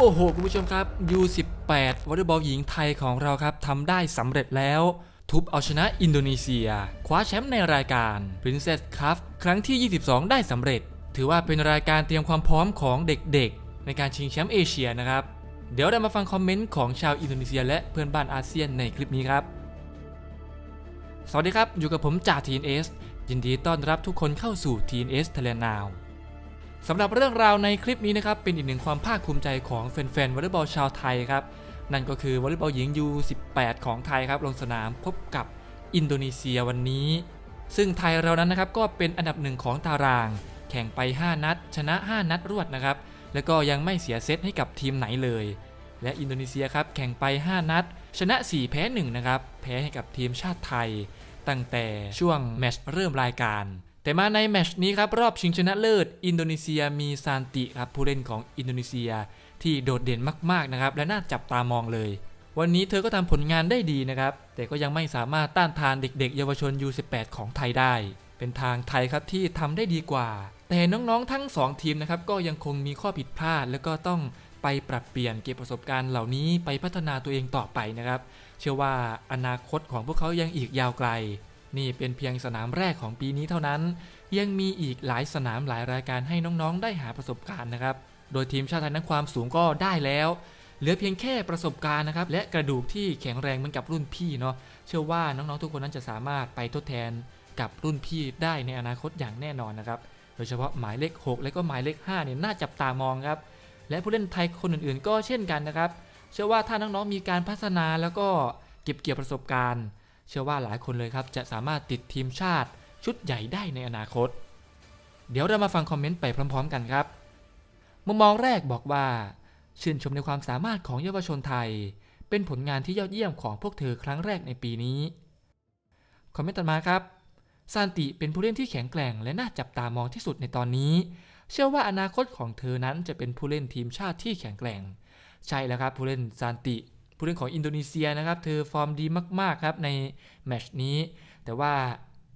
โอ้โห คุณผู้ชมครับ U18 วอลเลย์บอลหญิงไทยของเราครับทำได้สำเร็จแล้ว ทุบเอาชนะอินโดนีเซีย คว้าแชมป์ในรายการ Princess Cup ครั้งที่ 22 ได้สำเร็จ ถือว่าเป็นรายการเตรียมความพร้อมของเด็กๆ ในการชิงแชมป์เอเชียนะครับ เดี๋ยวเรามาฟังคอมเมนต์ของชาวอินโดนีเซีย และเพื่อนบ้านอาเซียนในคลิปนี้ครับ สวัสดีครับ อยู่กับผมจ่า TNS ยินดีต้อนรับทุกคนเข้าสู่ TNS Thailand Now สำหรับเรื่องราวในคลิปนี้นะครับเป็นอีกหนึ่งความภาคภูมิใจของแฟนๆวอลเลย์บอลชาวไทยครับนั่นก็คือวอลเลย์บอลหญิง U18 ของไทยครับลงสนามพบกับอินโดนีเซียวันนี้ ซึ่งไทยเรานั้นนะครับก็เป็นอันดับหนึ่งของตาราง แข่งไป 5 นัด ชนะ 5 นัดรวดนะครับแล้วก็ยังไม่เสียเซตให้กับทีมไหนเลย และอินโดนีเซียครับแข่งไป 5 นัด ชนะ 4 แพ้1นะครับแพ้ให้กับทีมชาติไทย ตั้งแต่ช่วงแมตช์เริ่มรายการ แต่มาในแมชนี้ครับรอบชิงชนะเลิศ อินโดนีเซียมีซานติครับผู้เล่นของอินโดนีเซียที่โดดเด่นมากๆนะครับและน่าจับตามองเลย วันนี้เธอก็ทำผลงานได้ดีนะครับ แต่ก็ยังไม่สามารถต้านทานเด็กๆ เยาวชน U18 ของไทยได้ เป็นทางไทยครับที่ทำได้ดีกว่า แต่น้องๆทั้ง 2 ทีมนะครับก็ยังคงมีข้อผิดพลาด แล้วก็ต้องไปปรับเปลี่ยนเก็บประสบการณ์เหล่านี้ไปพัฒนาตัวเองต่อไปนะครับ เชื่อว่าอนาคตของพวกเขายังอีกยาวไกล นี่เป็นเพียงสนามแรกของปีนี้เท่านั้น ยังมีอีกหลายสนามหลายรายการให้น้องๆ ได้หาประสบการณ์นะครับ โดยทีมชาติไทยนั้นความสูงก็ได้แล้ว เหลือเพียงแค่ประสบการณ์นะครับ และกระดูกที่แข็งแรงเหมือนกับรุ่นพี่เนาะ เชื่อว่าน้องๆ ทุกคนนั้นจะสามารถไปทดแทนกับรุ่นพี่ได้ในอนาคตอย่างแน่นอนนะครับ โดยเฉพาะหมายเลข 6 และก็หมายเลข5เนี่ยน่าจับตามองครับ และผู้เล่นไทยคนอื่นๆ ก็เช่นกันนะครับ เชื่อว่าถ้าน้องๆ มีการพัฒนาแล้วก็เก็บเกี่ยวประสบการณ์ เชื่อว่าหลายคนเลยครับจะสามารถติดทีมชาติชุดใหญ่ได้ในอนาคต เดี๋ยวเรามาฟังคอมเมนต์ไปพร้อม ๆ กันครับ มุมมองแรกบอกว่า ชื่นชมในความสามารถของเยาวชนไทย เป็นผลงานที่ยอดเยี่ยมของพวกเธอครั้งแรกในปีนี้ คอมเมนต์ต่อมาครับซานติเป็นผู้เล่นที่แข็งแกร่งและน่าจับตามองที่สุดในตอนนี้ เชื่อว่าอนาคตของเธอนั้นจะเป็นผู้เล่นทีมชาติที่แข็งแกร่ง ใช่แล้วครับผู้เล่นซานติ ผู้เล่นของอินโดนีเซียนะครับ เธอฟอร์มดีมาก ๆ ครับในแมชนี้ แต่ว่า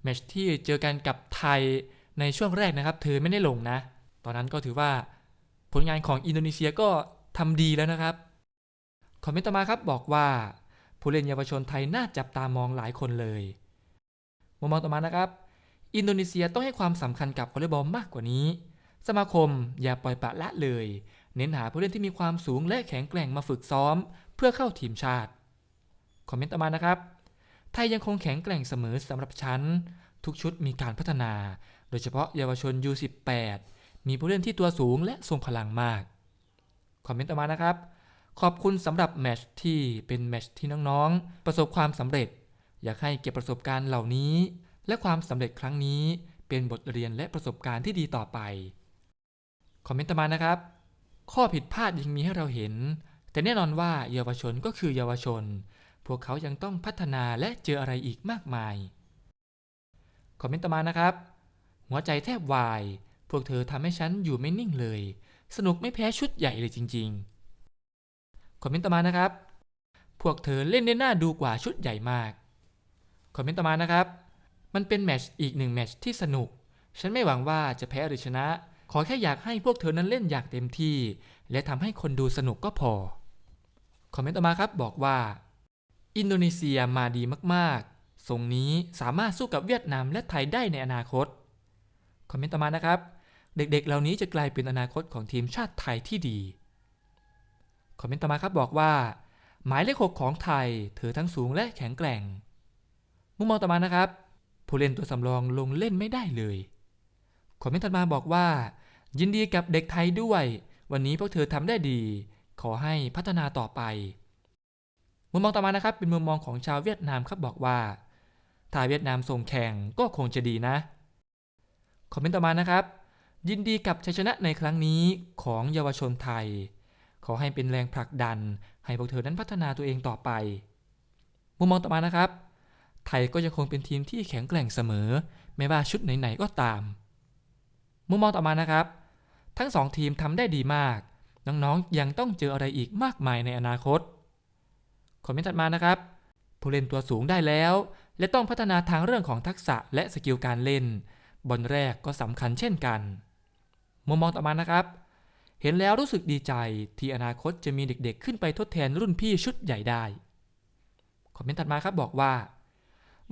แมชที่เจอกันกับไทยในช่วงแรกนะครับ เธอไม่ได้ลงนะ ตอนนั้นก็ถือว่าผลงานของอินโดนีเซียก็ทำดีแล้วนะครับ คอมเมนต์ต่อมาครับบอกว่า ผู้เล่นเยาวชนไทยน่าจับตามองหลายคนเลยมุมมองต่อมานะครับ อินโดนีเซียต้องให้ความสำคัญกับวอลเลย์บอลมากกว่านี้ สมาคมอย่าปล่อยปละละเลย เน้นหาผู้เล่นที่มีความสูงและแข็งแกร่งมาฝึกซ้อม พื่อเข้าทีมชาติ คอมเมนต์ต่อมานะครับ ไทยยังคงแข็งแกร่งเสมอสำหรับฉัน ทุกชุดมีการพัฒนา โดยเฉพาะเยาวชน U18 มีผู้เล่นที่ตัวสูงและทรงพลังมาก คอมเมนต์ต่อมานะครับ ขอบคุณสำหรับแมชที่เป็นแมชที่น้องๆ ประสบความสำเร็จ อยากให้เก็บประสบการณ์เหล่านี้ และความสำเร็จครั้งนี้เป็นบทเรียนและประสบการณ์ที่ดีต่อไป คอมเมนต์ต่อมานะครับ ข้อผิดพลาดยังมีให้เราเห็น แต่แน่นอนว่าเยาวชนก็คือเยาวชน พวกเขายังต้องพัฒนาและเจออะไรอีกมากมาย คอมเมนต์ต่อมานะครับ หัวใจแทบวาย พวกเธอทำให้ฉันอยู่ไม่นิ่งเลย สนุกไม่แพ้ชุดใหญ่เลยจริง ๆ คอมเมนต์ต่อมานะครับ พวกเธอเล่นได้น่าดูกว่าชุดใหญ่มาก คอมเมนต์ต่อมานะครับ มันเป็นแมชอีกหนึ่งแมชที่สนุก ฉันไม่หวังว่าจะแพ้หรือชนะขอแค่อยากให้พวกเธอนั้นเล่นอย่างเต็มที่ และทำให้คนดูสนุกก็พอ คอมเมนต์ต่อมาครับบอกว่า อินโดนีเซียมาดีมากๆ ทรงนี้สามารถสู้กับเวียดนามและไทยได้ในอนาคต คอมเมนต์ต่อมานะครับ เด็กๆ เหล่านี้จะกลายเป็นอนาคตของทีมชาติไทยที่ดี คอมเมนต์ต่อมาครับบอกว่า หมายเลขหกของไทยเธอทั้งสูงและแข็งแกร่ง มุมมองต่อมานะครับ ผู้เล่นตัวสำรองลงเล่นไม่ได้เลย คอมเมนต์ถัดมาบอกว่า ยินดีกับเด็กไทยด้วย วันนี้พวกเธอทำได้ดี ขอให้พัฒนาต่อไป มุมมองต่อมานะครับ เป็นมุมมองของชาวเวียดนามครับบอกว่า ถ้าเวียดนามส่งแข่งก็คงจะดีนะ คอมเมนต์ต่อมานะครับ ยินดีกับชัยชนะในครั้งนี้ของเยาวชนไทย ขอให้เป็นแรงผลักดัน ให้พวกเธอนั้นพัฒนาตัวเองต่อไป มุมมองต่อมานะครับ ไทยก็ยังคงเป็นทีมที่แข็งแกร่งเสมอ ไม่ว่าชุดไหนๆก็ตาม มุมมองต่อมานะครับ ทั้งสองทีมทำได้ดีมาก น้องๆยังต้องเจออะไรอีกมากมายในอนาคต คอมเมนต์ถัดมานะครับ ผู้เล่นตัวสูงได้แล้ว และต้องพัฒนาทางเรื่องของทักษะและสกิลการเล่น บอลแรกก็สำคัญเช่นกัน มุมมองต่อมานะครับ เห็นแล้วรู้สึกดีใจที่อนาคตจะมีเด็กๆ ขึ้นไปทดแทนรุ่นพี่ชุดใหญ่ได้ คอมเมนต์ถัดมาครับบอกว่า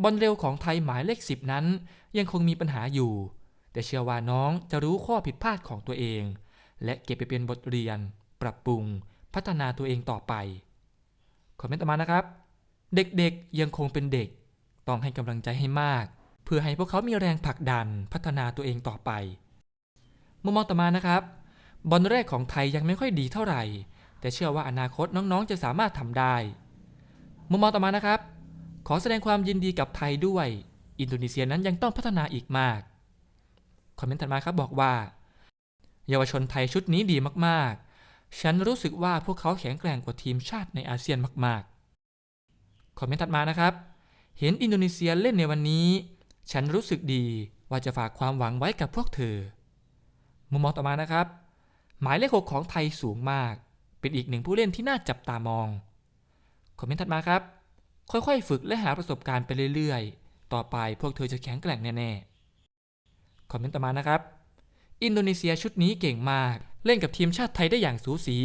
บอลเร็วของไทยหมายเลขสิบนั้น ยังคงมีปัญหาอยู่ แต่เชื่อว่าน้องจะรู้ข้อผิดพลาดของตัวเอง และเก็บไปเป็นบทเรียน ปรับปรุง พัฒนาตัวเองต่อไป คอมเมนต์ต่อมานะครับ เด็กๆยังคงเป็นเด็ก ต้องให้กำลังใจให้มาก เพื่อให้พวกเขามีแรงผลักดันพัฒนาตัวเองต่อไปมุมมองต่อมานะครับบอลแรกของไทยยังไม่ค่อยดีเท่าไหร่ แต่เชื่อว่าอนาคตน้องๆจะสามารถทำได้ มุมมองต่อมานะครับ ขอแสดงความยินดีกับไทยด้วย อินโดนีเซียนั้นยังต้องพัฒนาอีกมาก คอมเมนต์ถัดมาครับบอกว่า เยาวชนไทยชุดนี้ดีมากๆ ฉันรู้สึกว่าพวกเขาแข็งแกร่งกว่าทีมชาติในอาเซียนมากๆ คอมเมนต์ถัดมานะครับ เห็นอินโดนีเซียเล่นในวันนี้ ฉันรู้สึกดีว่าจะฝากความหวังไว้กับพวกเธอ มุมมองต่อมานะครับ หมายเลขหกของไทยสูงมาก เป็นอีกหนึ่งผู้เล่นที่น่าจับตามอง คอมเมนต์ถัดมาครับ ค่อยๆ ฝึกและหาประสบการณ์ไปเรื่อยๆ ต่อไปพวกเธอจะแข็งแกร่งแน่ๆ คอมเมนต์ต่อมานะครับ อินโดนีเซียชุดนี้เก่งมาก เล่นกับทีมชาติไทยได้อย่างสูสี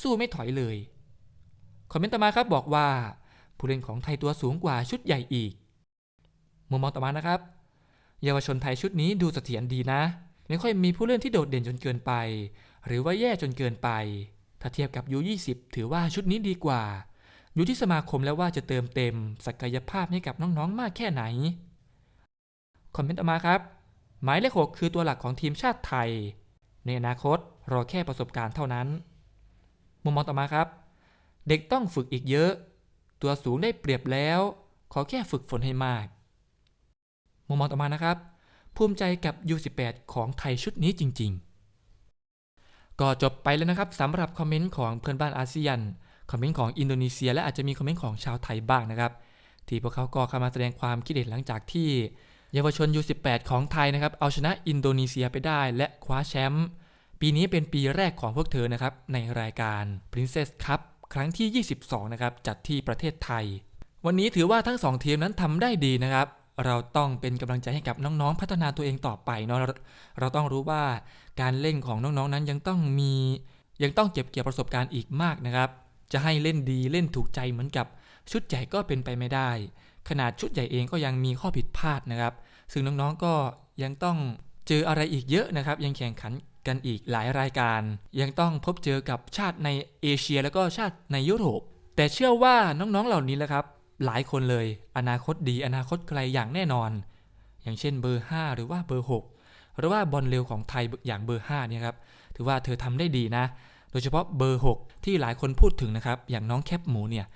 สู้ไม่ถอยเลย คอมเมนต์ต่อมาครับบอกว่า ผู้เล่นของไทยตัวสูงกว่าชุดใหญ่อีก มุมมองต่อมานะครับ เยาวชนไทยชุดนี้ดูเสถียรดีนะ ไม่ค่อยมีผู้เล่นที่โดดเด่นจนเกินไป หรือว่าแย่จนเกินไป ถ้าเทียบกับยู20ถือว่าชุดนี้ดีกว่า อยู่ที่สมาคมแล้วว่าจะเติมเต็ม ศักยภาพให้กับน้องๆมากแค่ไหน คอมเมนต์ต่อมาครับ หมายเลขหกคือตัวหลักของทีมชาติไทย ในอนาคตรอแค่ประสบการณ์เท่านั้น มุมมองต่อมาครับ เด็กต้องฝึกอีกเยอะ ตัวสูงได้เปรียบแล้ว ขอแค่ฝึกฝนให้มาก มุมมองต่อมานะครับ ภูมิใจกับ U18 ของไทยชุดนี้จริง ๆ ก็จบไปแล้วนะครับสำหรับคอมเมนต์ของเพื่อนบ้านอาเซียน คอมเมนต์ของอินโดนีเซีย และอาจจะมีคอมเมนต์ของชาวไทยบ้างนะครับ ที่พวกเขาก็เข้ามาแสดงความคิดเห็นหลังจากที่ เยาวชน U18 ของไทยนะครับ เอาชนะอินโดนีเซียไปได้และคว้าแชมป์ ปีนี้เป็นปีแรกของพวกเธอนะครับ ในรายการ Princess Cup ครั้งที่ 22 นะครับ จัดที่ประเทศไทย วันนี้ถือว่าทั้งสองทีมนั้นทำได้ดีนะครับ เราต้องเป็นกำลังใจให้กับน้องๆ พัฒนาตัวเองต่อไปเนาะเราเราต้องรู้ว่าการเล่นของน้องๆ นั้นยังต้องมี ยังต้องเก็บเกี่ยวประสบการณ์อีกมากนะครับ จะให้เล่นดีเล่นถูกใจเหมือนกับชุดใหญ่ก็เป็นไปไม่ได้ ขนาดชุดใหญ่เองก็ยังมีข้อผิดพลาดนะครับ ซึ่งน้องๆก็ยังต้องเจออะไรอีกเยอะนะครับ ยังแข่งขันกันอีกหลายรายการ ยังต้องพบเจอกับชาติในเอเชีย แล้วก็ชาติในยุโรป แต่เชื่อว่าน้องๆเหล่านี้แหละครับ หลายคนเลย อนาคตดี อนาคตไกลอย่างแน่นอน อย่างเช่นเบอร์ 5 หรือว่าเบอร์ 6 หรือว่าบอลเร็วของไทยอย่างเบอร์5เนี่ยครับถือว่าเธอทำได้ดีนะ โดยเฉพาะเบอร์ 6 ที่หลายคนพูดถึงนะครับ อย่างน้องแคปหมูเนี่ย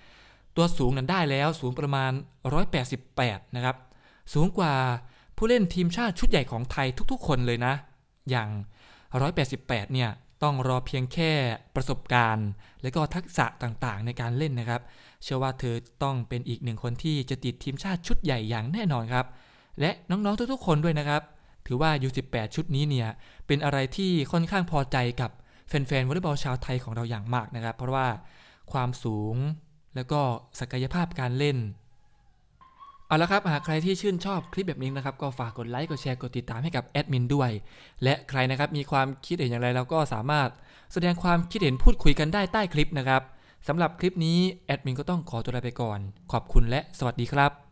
ตัวสูงนั้นได้แล้วสูงประมาณ 188 นะครับ สูงกว่าผู้เล่นทีมชาติชุดใหญ่ของไทยทุกๆ คนเลยนะ อย่าง 188 เนี่ย ต้องรอเพียงแค่ประสบการณ์ และก็ทักษะต่างๆ ในการเล่นนะครับ เชื่อว่าเธอต้องเป็นอีกหนึ่งคนที่จะติดทีมชาติชุดใหญ่อย่างแน่นอนครับ และน้องๆ ทุกๆ คนด้วยนะครับ ถือว่า U18 ชุดนี้เนี่ย เป็นอะไรที่ค่อนข้างพอใจกับแฟนๆวอลเลย์บอลชาวไทยของเราอย่างมากนะครับ เพราะว่าความสูง แล้วก็ศักยภาพการเล่น เอาละครับ หากใครที่ชื่นชอบคลิปแบบนี้นะครับ ก็ฝากกดไลค์ กดแชร์ กดติดตามให้กับแอดมินด้วย และใครนะครับมีความคิดเห็นอย่างไรเราก็สามารถแสดงความคิดเห็นพูดคุยกันได้ใต้คลิปนะครับสำหรับคลิปนี้แอดมินก็ต้องขอตัวลาไปก่อน ขอบคุณและสวัสดีครับ